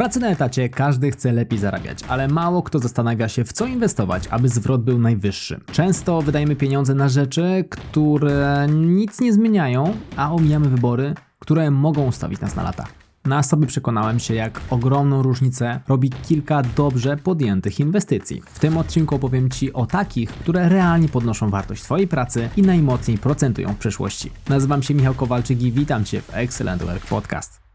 pracy na etacie każdy chce lepiej zarabiać, ale mało kto zastanawia się, w co inwestować, aby zwrot był najwyższy. Często wydajemy pieniądze na rzeczy, które nic nie zmieniają, a omijamy wybory, które mogą ustawić nas na lata. Na sobie przekonałem się, jak ogromną różnicę robi kilka dobrze podjętych inwestycji. W tym odcinku opowiem Ci o takich, które realnie podnoszą wartość Twojej pracy i najmocniej procentują w przyszłości. Nazywam się Michał Kowalczyk i witam Cię w Excellent Work Podcast.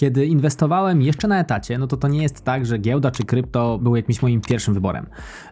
Kiedy inwestowałem jeszcze na etacie, no to to nie jest tak, że giełda czy krypto był jakimś moim pierwszym wyborem.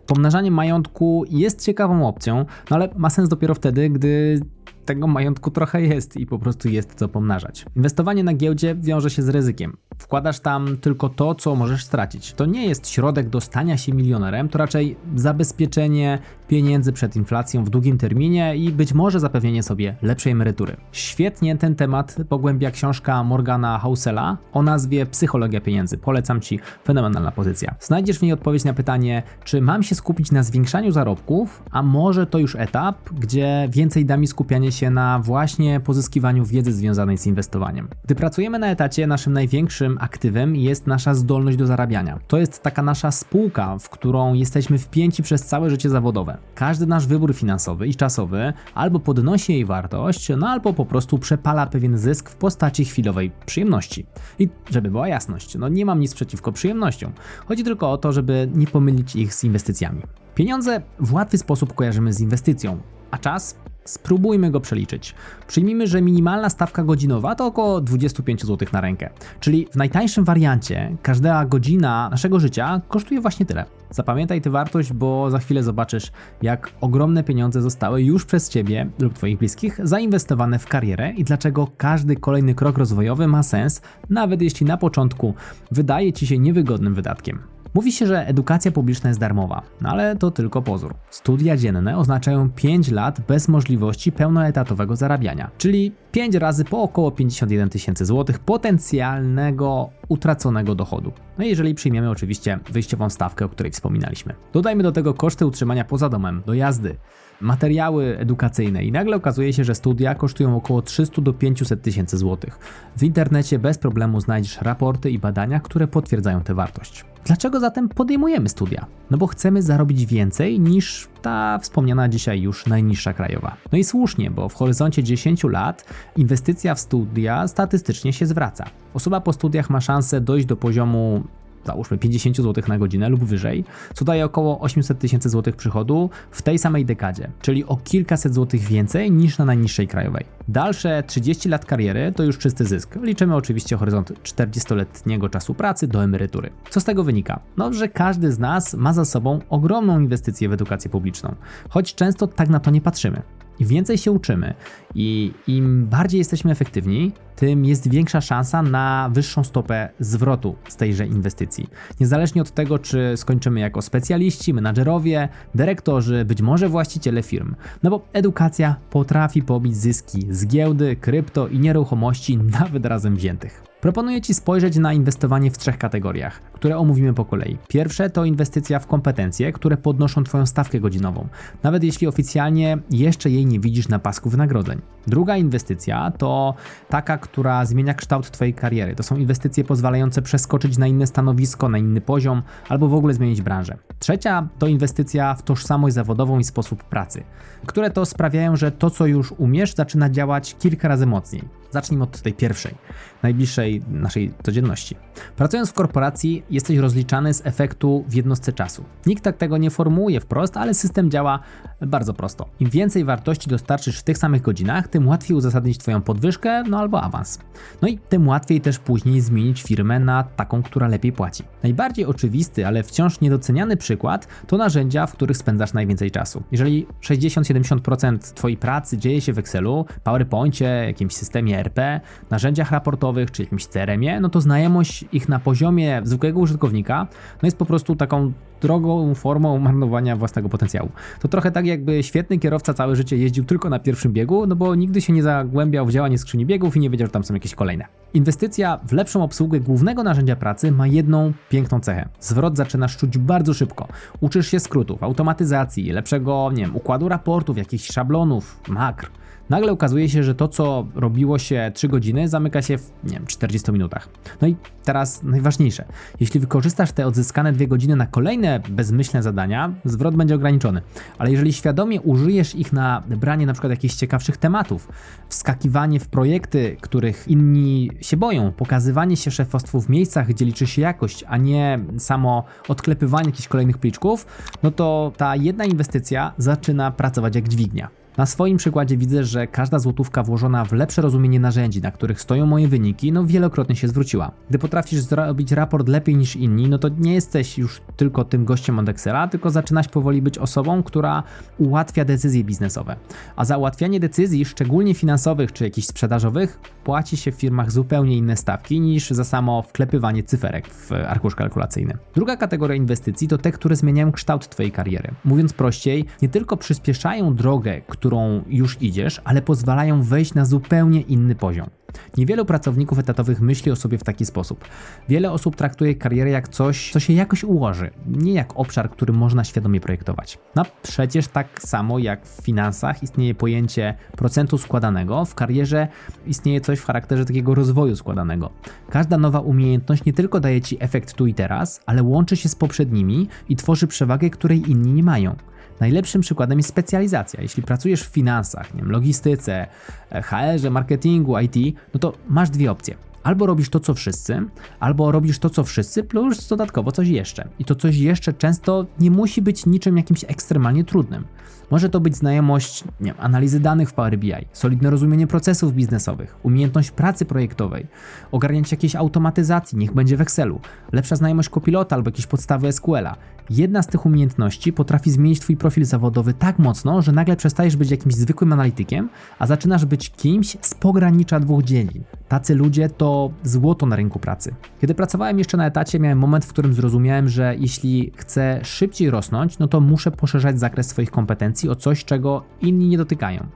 Pomnażanie majątku jest ciekawą opcją, no ale ma sens dopiero wtedy, gdy tego majątku trochę jest i po prostu jest co pomnażać. Inwestowanie na giełdzie wiąże się z ryzykiem. Wkładasz tam tylko to, co możesz stracić. To nie jest środek do stania się milionerem, to raczej zabezpieczenie pieniędzy przed inflacją w długim terminie i być może zapewnienie sobie lepszej emerytury. Świetnie ten temat pogłębia książka Morgana Housela o nazwie Psychologia pieniędzy. Polecam Ci, fenomenalna pozycja. Znajdziesz w niej odpowiedź na pytanie, czy mam się skupić na zwiększaniu zarobków, a może to już etap, gdzie więcej da mi się na właśnie pozyskiwaniu wiedzy związanej z inwestowaniem. Gdy pracujemy na etacie, naszym największym aktywem jest nasza zdolność do zarabiania. To jest taka nasza spółka, w którą jesteśmy wpięci przez całe życie zawodowe. Każdy nasz wybór finansowy i czasowy albo podnosi jej wartość, no albo po prostu przepala pewien zysk w postaci chwilowej przyjemności. I żeby była jasność, no nie mam nic przeciwko przyjemnościom. Chodzi tylko o to, żeby nie pomylić ich z inwestycjami. Pieniądze w łatwy sposób kojarzymy z inwestycją, a czas Spróbujmy go przeliczyć. Przyjmijmy, że minimalna stawka godzinowa to około 25 zł na rękę. Czyli w najtańszym wariancie każda godzina naszego życia kosztuje właśnie tyle. Zapamiętaj tę wartość, bo za chwilę zobaczysz, jak ogromne pieniądze zostały już przez Ciebie lub Twoich bliskich zainwestowane w karierę i dlaczego każdy kolejny krok rozwojowy ma sens, nawet jeśli na początku wydaje Ci się niewygodnym wydatkiem. Mówi się, że edukacja publiczna jest darmowa, no ale to tylko pozór. Studia dzienne oznaczają 5 lat bez możliwości pełnoetatowego zarabiania, czyli 5 razy po około 51 tysięcy złotych potencjalnego utraconego dochodu. No jeżeli przyjmiemy oczywiście wyjściową stawkę, o której wspominaliśmy. Dodajmy do tego koszty utrzymania poza domem, dojazdy, materiały edukacyjne i nagle okazuje się, że studia kosztują około 300 do 500 tysięcy złotych. W internecie bez problemu znajdziesz raporty i badania, które potwierdzają tę wartość. Dlaczego zatem podejmujemy studia? No bo chcemy zarobić więcej niż ta wspomniana dzisiaj już najniższa krajowa. No i słusznie, bo w horyzoncie 10 lat inwestycja w studia statystycznie się zwraca. Osoba po studiach ma szansę dojść do poziomu załóżmy 50 zł na godzinę lub wyżej, co daje około 800 tysięcy złotych przychodu w tej samej dekadzie, czyli o kilkaset złotych więcej niż na najniższej krajowej. Dalsze 30 lat kariery to już czysty zysk. Liczymy oczywiście horyzont 40-letniego czasu pracy do emerytury. Co z tego wynika? No, że każdy z nas ma za sobą ogromną inwestycję w edukację publiczną, choć często tak na to nie patrzymy. Im więcej się uczymy i im bardziej jesteśmy efektywni, tym jest większa szansa na wyższą stopę zwrotu z tejże inwestycji. Niezależnie od tego, czy skończymy jako specjaliści, menadżerowie, dyrektorzy, być może właściciele firm. No bo edukacja potrafi pobić zyski z giełdy, krypto i nieruchomości nawet razem wziętych. Proponuję Ci spojrzeć na inwestowanie w trzech kategoriach, które omówimy po kolei. Pierwsze to inwestycja w kompetencje, które podnoszą Twoją stawkę godzinową, nawet jeśli oficjalnie jeszcze jej nie widzisz na pasku wynagrodzeń. Druga inwestycja to taka, która zmienia kształt Twojej kariery. To są inwestycje pozwalające przeskoczyć na inne stanowisko, na inny poziom albo w ogóle zmienić branżę. Trzecia to inwestycja w tożsamość zawodową i sposób pracy, które to sprawiają, że to, co już umiesz, zaczyna działać kilka razy mocniej. Zacznijmy od tej pierwszej, najbliższej naszej codzienności. Pracując w korporacji, jesteś rozliczany z efektu w jednostce czasu. Nikt tak tego nie formułuje wprost, ale system działa bardzo prosto. Im więcej wartości dostarczysz w tych samych godzinach, tym łatwiej uzasadnić Twoją podwyżkę, no albo awans. No i tym łatwiej też później zmienić firmę na taką, która lepiej płaci. Najbardziej oczywisty, ale wciąż niedoceniany przykład to narzędzia, w których spędzasz najwięcej czasu. Jeżeli 60-70% Twojej pracy dzieje się w Excelu, PowerPoincie, jakimś systemie ERP, narzędziach raportowych czy jakimś CRM-ie, no to znajomość ich na poziomie zwykłego użytkownika no jest po prostu taką drogą formą marnowania własnego potencjału. To trochę tak jakby świetny kierowca całe życie jeździł tylko na pierwszym biegu, no bo nigdy się nie zagłębiał w działanie skrzyni biegów i nie wiedział, że tam są jakieś kolejne. Inwestycja w lepszą obsługę głównego narzędzia pracy ma jedną piękną cechę. Zwrot zaczynasz czuć bardzo szybko. Uczysz się skrótów, automatyzacji, lepszego, nie wiem, układu raportów, jakichś szablonów, makr. Nagle okazuje się, że to, co robiło się 3 godziny, zamyka się w, nie wiem, 40 minutach. No i teraz najważniejsze. Jeśli wykorzystasz te odzyskane 2 godziny na kolejne bezmyślne zadania, zwrot będzie ograniczony. Ale jeżeli świadomie użyjesz ich na branie na przykład jakichś ciekawszych tematów, wskakiwanie w projekty, których inni się boją, pokazywanie się szefostwu w miejscach, gdzie liczy się jakość, a nie samo odklepywanie jakichś kolejnych pliczków, no to ta jedna inwestycja zaczyna pracować jak dźwignia. Na swoim przykładzie widzę, że każda złotówka włożona w lepsze rozumienie narzędzi, na których stoją moje wyniki, no wielokrotnie się zwróciła. Gdy potrafisz zrobić raport lepiej niż inni, no to nie jesteś już tylko tym gościem od Excela, tylko zaczynasz powoli być osobą, która ułatwia decyzje biznesowe. A za ułatwianie decyzji, szczególnie finansowych czy jakichś sprzedażowych, płaci się w firmach zupełnie inne stawki niż za samo wklepywanie cyferek w arkusz kalkulacyjny. Druga kategoria inwestycji to te, które zmieniają kształt Twojej kariery. Mówiąc prościej, nie tylko przyspieszają drogę, którą już idziesz, ale pozwalają wejść na zupełnie inny poziom. Niewielu pracowników etatowych myśli o sobie w taki sposób. Wiele osób traktuje karierę jak coś, co się jakoś ułoży, nie jak obszar, który można świadomie projektować. No przecież tak samo jak w finansach istnieje pojęcie procentu składanego, w karierze istnieje coś w charakterze takiego rozwoju składanego. Każda nowa umiejętność nie tylko daje ci efekt tu i teraz, ale łączy się z poprzednimi i tworzy przewagę, której inni nie mają. Najlepszym przykładem jest specjalizacja. Jeśli pracujesz w finansach, nie wiem, logistyce, HR, marketingu, IT, no to masz dwie opcje. Albo robisz to, co wszyscy, albo robisz to, co wszyscy, plus dodatkowo coś jeszcze. I to coś jeszcze często nie musi być niczym jakimś ekstremalnie trudnym. Może to być znajomość nie analizy danych w Power BI, solidne rozumienie procesów biznesowych, umiejętność pracy projektowej, ogarnięcie jakiejś automatyzacji, niech będzie w Excelu, lepsza znajomość kopilota albo jakieś podstawy SQL-a. Jedna z tych umiejętności potrafi zmienić Twój profil zawodowy tak mocno, że nagle przestajesz być jakimś zwykłym analitykiem, a zaczynasz być kimś z pogranicza dwóch dziedzin. Tacy ludzie to złoto na rynku pracy. Kiedy pracowałem jeszcze na etacie, miałem moment, w którym zrozumiałem, że jeśli chcę szybciej rosnąć, no to muszę poszerzać zakres swoich kompetencji o coś, czego inni nie dotykają.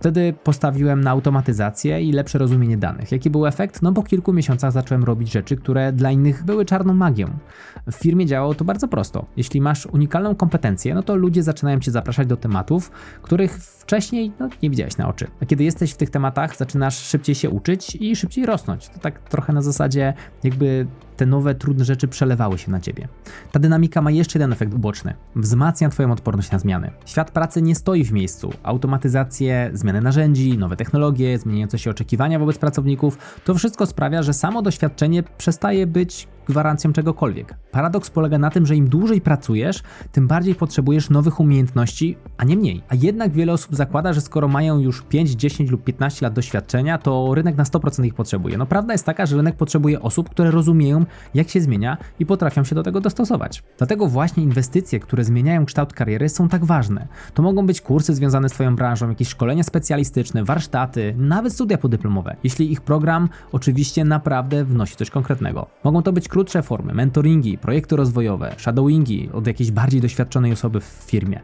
Wtedy postawiłem na automatyzację i lepsze rozumienie danych. Jaki był efekt? No po kilku miesiącach zacząłem robić rzeczy, które dla innych były czarną magią. W firmie działało to bardzo prosto. Jeśli masz unikalną kompetencję, no to ludzie zaczynają cię zapraszać do tematów, których wcześniej no, nie widziałeś na oczy. A kiedy jesteś w tych tematach, zaczynasz szybciej się uczyć i szybciej rosnąć. To tak trochę na zasadzie jakby te nowe, trudne rzeczy przelewały się na ciebie. Ta dynamika ma jeszcze jeden efekt uboczny. Wzmacnia twoją odporność na zmiany. Świat pracy nie stoi w miejscu. Automatyzacje, zmiany narzędzi, nowe technologie, zmieniające się oczekiwania wobec pracowników, to wszystko sprawia, że samo doświadczenie przestaje być gwarancją czegokolwiek. Paradoks polega na tym, że im dłużej pracujesz, tym bardziej potrzebujesz nowych umiejętności, a nie mniej. A jednak wiele osób zakłada, że skoro mają już 5, 10 lub 15 lat doświadczenia, to rynek na 100% ich potrzebuje. No prawda jest taka, że rynek potrzebuje osób, które rozumieją, jak się zmienia i potrafią się do tego dostosować. Dlatego właśnie inwestycje, które zmieniają kształt kariery, są tak ważne. To mogą być kursy związane z Twoją branżą, jakieś szkolenia specjalistyczne, warsztaty, nawet studia podyplomowe, jeśli ich program oczywiście naprawdę wnosi coś konkretnego. Mogą to być krótsze formy, mentoringi, projekty rozwojowe, shadowingi od jakiejś bardziej doświadczonej osoby w firmie,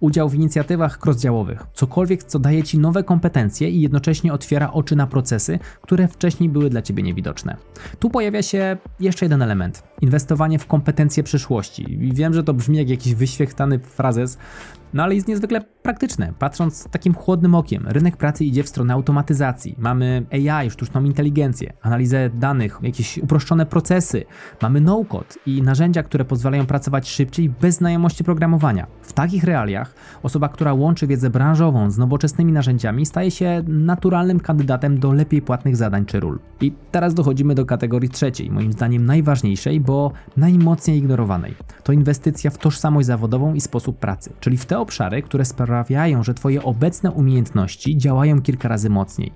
udział w inicjatywach crossdziałowych, cokolwiek, co daje Ci nowe kompetencje i jednocześnie otwiera oczy na procesy, które wcześniej były dla Ciebie niewidoczne. Tu pojawia się jeszcze jeden element. Inwestowanie w kompetencje przyszłości. I wiem, że to brzmi jak jakiś wyświechtany frazes, no ale jest niezwykle praktyczne. Patrząc takim chłodnym okiem, rynek pracy idzie w stronę automatyzacji. Mamy AI, sztuczną inteligencję, analizę danych, jakieś uproszczone procesy, mamy no-code i narzędzia, które pozwalają pracować szybciej bez znajomości programowania. W takich realiach osoba, która łączy wiedzę branżową z nowoczesnymi narzędziami, staje się naturalnym kandydatem do lepiej płatnych zadań czy ról. I teraz dochodzimy do kategorii trzeciej, moim zdaniem najważniejszej, bo najmocniej ignorowanej. To inwestycja w tożsamość zawodową i sposób pracy, czyli w te obszary, które sprawiają, że Twoje obecne umiejętności działają kilka razy mocniej.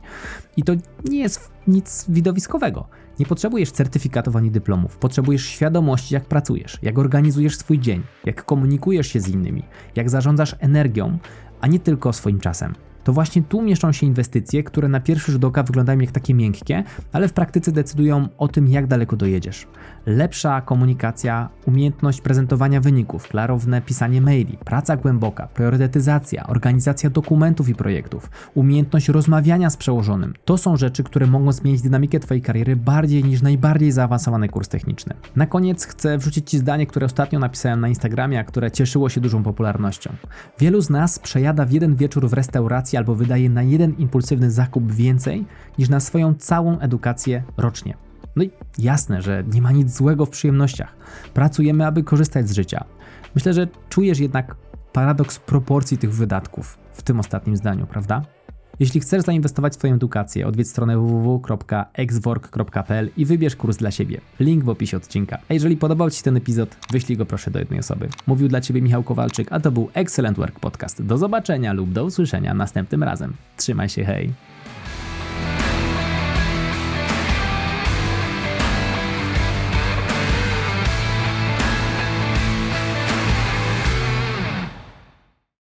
I to nie jest nic widowiskowego. Nie potrzebujesz certyfikatów ani dyplomów, potrzebujesz świadomości, jak pracujesz, jak organizujesz swój dzień, jak komunikujesz się z innymi, jak zarządzasz energią, a nie tylko swoim czasem to właśnie tu mieszczą się inwestycje, które na pierwszy rzut oka wyglądają jak takie miękkie, ale w praktyce decydują o tym, jak daleko dojedziesz. Lepsza komunikacja, umiejętność prezentowania wyników, klarowne pisanie maili, praca głęboka, priorytetyzacja, organizacja dokumentów i projektów, umiejętność rozmawiania z przełożonym to są rzeczy, które mogą zmienić dynamikę Twojej kariery bardziej niż najbardziej zaawansowany kurs techniczny. Na koniec chcę wrzucić Ci zdanie, które ostatnio napisałem na Instagramie, a które cieszyło się dużą popularnością. Wielu z nas przejada w jeden wieczór w restauracji albo wydaje na jeden impulsywny zakup więcej niż na swoją całą edukację rocznie. No i jasne, że nie ma nic złego w przyjemnościach. Pracujemy, aby korzystać z życia. Myślę, że czujesz jednak paradoks proporcji tych wydatków w tym ostatnim zdaniu, prawda? Jeśli chcesz zainwestować w Twoją edukację, odwiedź stronę www.exwork.pl i wybierz kurs dla siebie. Link w opisie odcinka. A jeżeli podobał Ci się ten epizod, wyślij go proszę do jednej osoby. Mówił dla Ciebie Michał Kowalczyk, a to był Excellent Work Podcast. Do zobaczenia lub do usłyszenia następnym razem. Trzymaj się, hej!